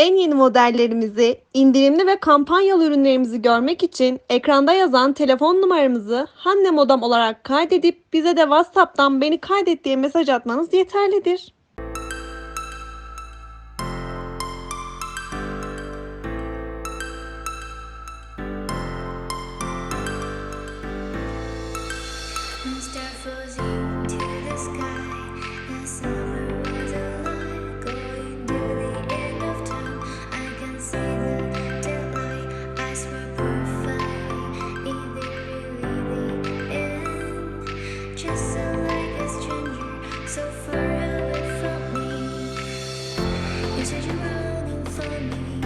En yeni modellerimizi, indirimli ve kampanyalı ürünlerimizi görmek için ekranda yazan telefon numaramızı Hanne Modam olarak kaydedip bize de WhatsApp'tan beni kaydet diye mesaj atmanız yeterlidir. Mr. Fuzzy So far away from me, you said you're running for me.